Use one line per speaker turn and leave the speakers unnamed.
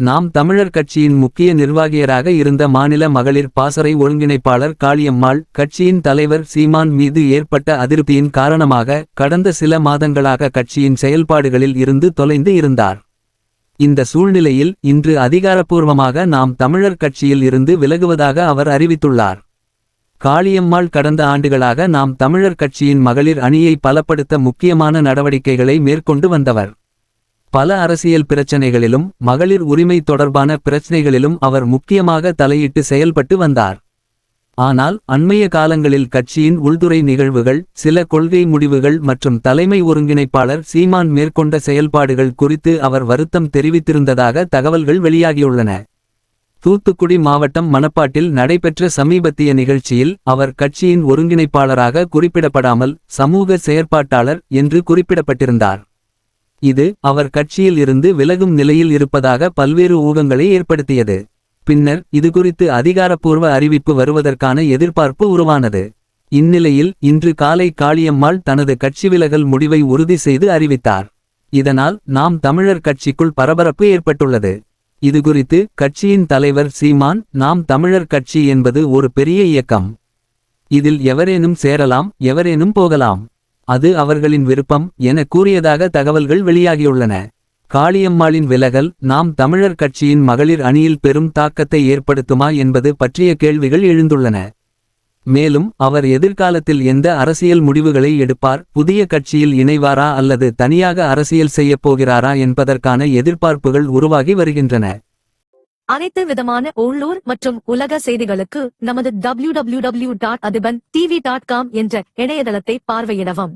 நாம் தமிழர் கட்சியின் முக்கிய நிர்வாகியராக இருந்த மாநில மகளிர் பாசறை ஒருங்கிணைப்பாளர் காளியம்மாள் கட்சியின் தலைவர் சீமான் மீது ஏற்பட்ட அதிருப்தியின் காரணமாக கடந்த சில மாதங்களாக கட்சியின் செயல்பாடுகளில் இருந்து தொலைந்து இருந்தார். இந்த சூழ்நிலையில் இன்று அதிகாரப்பூர்வமாக நாம் தமிழர் கட்சியில் இருந்து விலகுவதாக அவர் அறிவித்துள்ளார். காளியம்மாள் கடந்த ஆண்டுகளாக நாம் தமிழர் கட்சியின் மகளிர் அணியை பலப்படுத்த முக்கியமான நடவடிக்கைகளை மேற்கொண்டு வந்தவர். பல அரசியல் பிரச்சனைகளிலும் மகளிர் உரிமை தொடர்பான பிரச்சனைகளிலும் அவர் முக்கியமாக தலையிட்டு செயல்பட்டு வந்தார். ஆனால் அண்மைய காலங்களில் கட்சியின் உள்துறை நிகழ்வுகள் சில கொள்கை முடிவுகள் மற்றும் தலைமை ஒருங்கிணைப்பாளர் சீமான் மேற்கொண்ட செயல்பாடுகள் குறித்து அவர் வருத்தம் தெரிவித்திருந்ததாக தகவல்கள் வெளியாகியுள்ளன. தூத்துக்குடி மாவட்டம் மணப்பாட்டில் நடைபெற்ற சமீபத்திய நிகழ்ச்சியில் அவர் கட்சியின் ஒருங்கிணைப்பாளராக குறிப்பிடப்படாமல் சமூக செயற்பாட்டாளர் என்று குறிப்பிடப்பட்டிருந்தார். இது அவர் கட்சியில் இருந்து விலகும் நிலையில் இருப்பதாக பல்வேறு ஊகங்களை ஏற்படுத்தியது. பின்னர் இதுகுறித்து அதிகாரப்பூர்வ அறிவிப்பு வருவதற்கான எதிர்பார்ப்பு உருவானது. இந்நிலையில் இன்று காலை காளியம்மாள் தனது கட்சி விலகல் முடிவை உறுதி செய்து அறிவித்தார். இதனால் நாம் தமிழர் கட்சிக்குள் பரபரப்பு ஏற்பட்டுள்ளது. இதுகுறித்து கட்சியின் தலைவர் சீமான் நாம் தமிழர் கட்சி என்பது ஒரு பெரிய இயக்கம். இதில் எவரேனும் சேரலாம் எவரேனும் போகலாம். அது அவர்களின் விருப்பம் என கூறியதாக தகவல்கள் வெளியாகியுள்ளன. காளியம்மாளின் விலகல் நாம் தமிழர் கட்சியின் மகளிர் அணியில் பெரும் தாக்கத்தை ஏற்படுத்துமா என்பது பற்றிய கேள்விகள் எழுந்துள்ளன. மேலும் அவர் எதிர்காலத்தில் எந்த அரசியல் முடிவுகளை எடுப்பார் புதிய கட்சியில் இணைவாரா அல்லது தனியாக அரசியல் செய்யப் போகிறாரா என்பதற்கான எதிர்பார்ப்புகள் உருவாகி வருகின்றன.
அனைத்து விதமான உள்ளூர் மற்றும் உலக செய்திகளுக்கு நமது W W W dot Athiban TV dot com என்ற இணையதளத்தை பார்வையிடவும்.